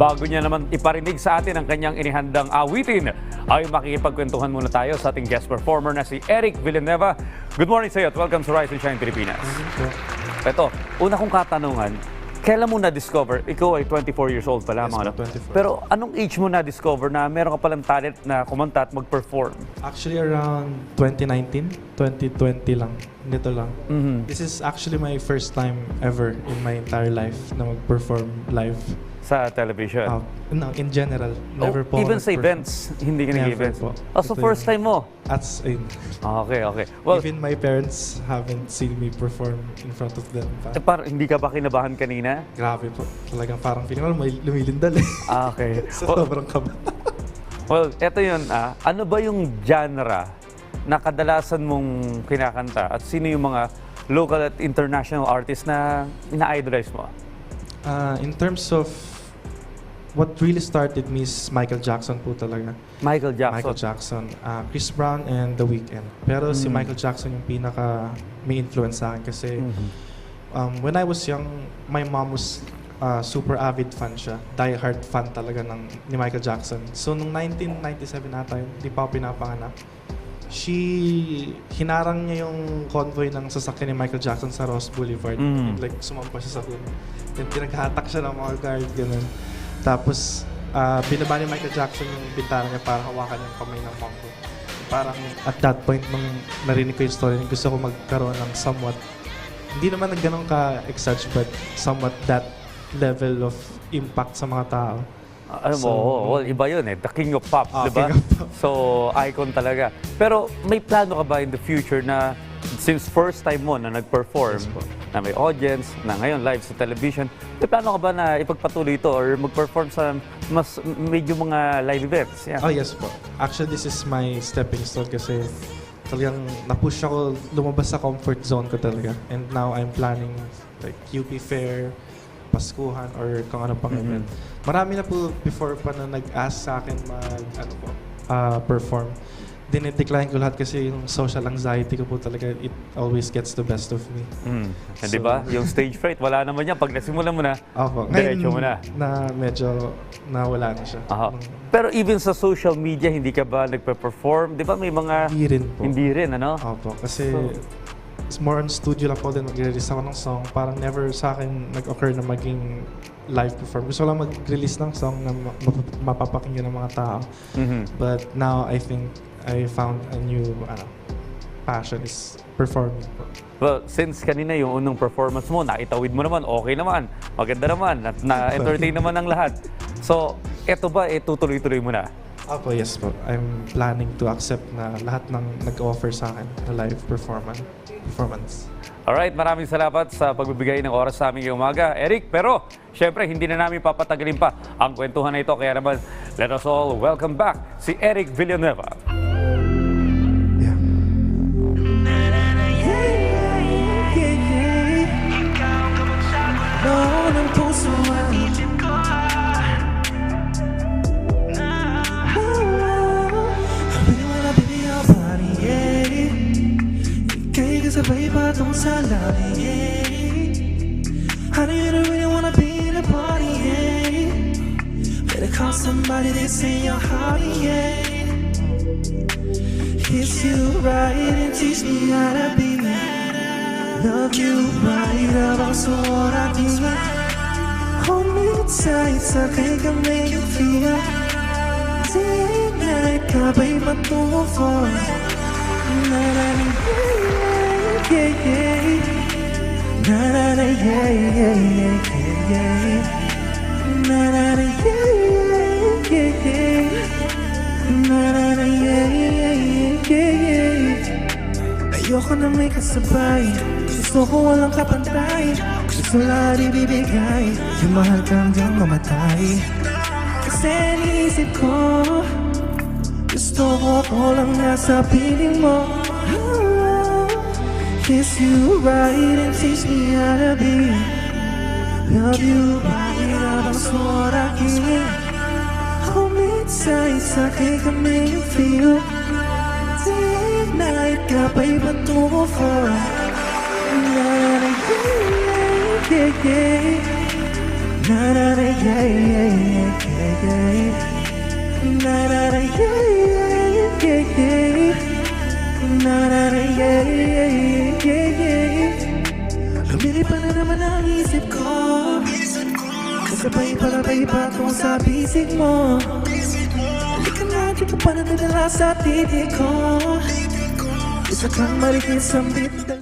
Bago niya naman iparinig sa atin ang kanyang inihandang awitin, ay makikipagkwentuhan muna tayo sa ating guest performer na si Eric Villanueva. Good morning sa iyo at welcome to Rise and Shine Pilipinas. Ito, una kong katanungan, kailan mo na-discover, ikaw ay 24 years old pa Yes, lamang, ano? po, 24. Pero anong age mo na-discover na meron ka palang talent na kumanta at mag-perform? Actually, around 2019, 2020 lang. Nito lang. Mhm. This is actually my first time ever in my entire life na mag-perform live. Sa television? Uh, no, in general, Oh, never po ako even sa events, hindi ka nag-events? po. Oh, so Ito first time mo? As in, Okay, okay. Well, even my parents haven't seen me perform in front of them. Pa. eh, par- hindi ka ba kinabahan kanina? Grabe po. Talagang parang feeling ko may lumilindal eh. Ah, okay. so, well, sobrang kaba. well, eto yun. Ah. Ano ba yung genre na kadalasan mong kinakanta? At sino yung mga local at international artists na ina-idolize mo? Uh, in terms of what really started me is Michael Jackson po talaga. Michael Jackson. Michael Jackson, uh, Chris Brown, and The Weeknd. Pero si Mm. Michael Jackson yung pinaka may influence sa akin kasi Mhm. um, when I was young, my mom was uh, super avid fan siya. Die hard fan talaga ng, ni Michael Jackson. So nung 1997 ata yun, di pa ako pinapanganak, she, hinarang niya yung convoy ng sasakyan ni Michael Jackson sa Ross Boulevard. Mm. Like, sumampa siya sa hood. Then pinaghatak siya ng mga guard, ganun. Tapos, uh, binaba ni Michael Jackson yung bintana niya para hawakan yung kamay ng mom ko. Parang at that point, nung narinig ko yung story, gusto ko magkaroon ng somewhat, hindi naman na ganun ka-exage, but somewhat that level of impact sa mga tao. Ah, Alam mo, So, oo, well, iba yun eh. The king of pop, Ah, di ba? So, icon talaga. Pero may plano ka ba in the future na since first time mo na nag-perform, Yes na may audience, na ngayon live sa television, may plano ka ba na ipagpatuloy ito or mag-perform sa mas medyo mga live events? Yeah. Oh, yes po. Actually, this is my stepping stone kasi talagang na-push ako lumabas sa comfort zone ko talaga. And now I'm planning like UP Fair, Paskuhan, or kung ano pang Mhm. event. Marami na po before pa na nag-ask sa akin mag, ano po, ah, perform. Dinidecline ko lahat kasi yung social anxiety ko po talaga, it always gets the best of me. Mm. So- di ba? Yung stage fright, wala naman yan. Pag nasimulan mo na, Opo. Diretso mo na. na medyo nawala na siya. aha. Pero even sa social media, hindi ka ba nagpe-perform? Di ba may mga... Hindi rin po. Hindi rin, ano? Opo, kasi So- it's more on studio lang po din mag-release ako ng song. Parang never sa akin nag-occur na maging live perform. Gusto lang mag-release ng song na ma- map- mapapakinggan ng mga tao. Mhm. But now I think I found a new ano, passion is performing po. Well, since kanina yung unang performance mo, naitawid mo naman, okay naman, maganda naman, at na-entertain naman ang lahat. So, eto ba, eh, tutuloy-tuloy mo na? Opo, yes po. I'm planning to accept na lahat ng nag-offer sa akin na live performance. performance. Alright, maraming salamat sa pagbibigay ng oras sa aming umaga. Eric, pero syempre hindi na namin papatagalin pa ang kwentuhan na ito. Kaya naman, let us all welcome back si Eric Villanueva. Patong sa lari, yeah. Honey, you don't really wanna be in a party, yeah. Better call somebody that's in your heart, yeah. Kiss you right and teach me how to be Love you right about so what I do Hold me tight so I can make you feel Day and night patungo for Na na na. yeah yeah yeah Na na na yeah yeah yeah yeah yeah Na na na yeah yeah yeah Na na na yeah yeah yeah yeah yeah Ayoko na may kasabay. Gusto ko walang kapantay. Gusto lahat ibibigay. Yung mahal ka hanggang mamatay. Kasi iniisip ko Gusto ko ako lang nasa piling mo. Ah, Kiss you right and teach me how to be. Love you right habang suot aking Hold me tight sa akin ka make you feel. Day night Kapay patungo for Na na na yeah yeah yeah. Na na na yeah yeah yeah. Na na na yeah yeah Kasabay palabay pa kung sa bisig mo. Halika na, di ka pa nadadala sa titig ko. Isa kang marites ang bit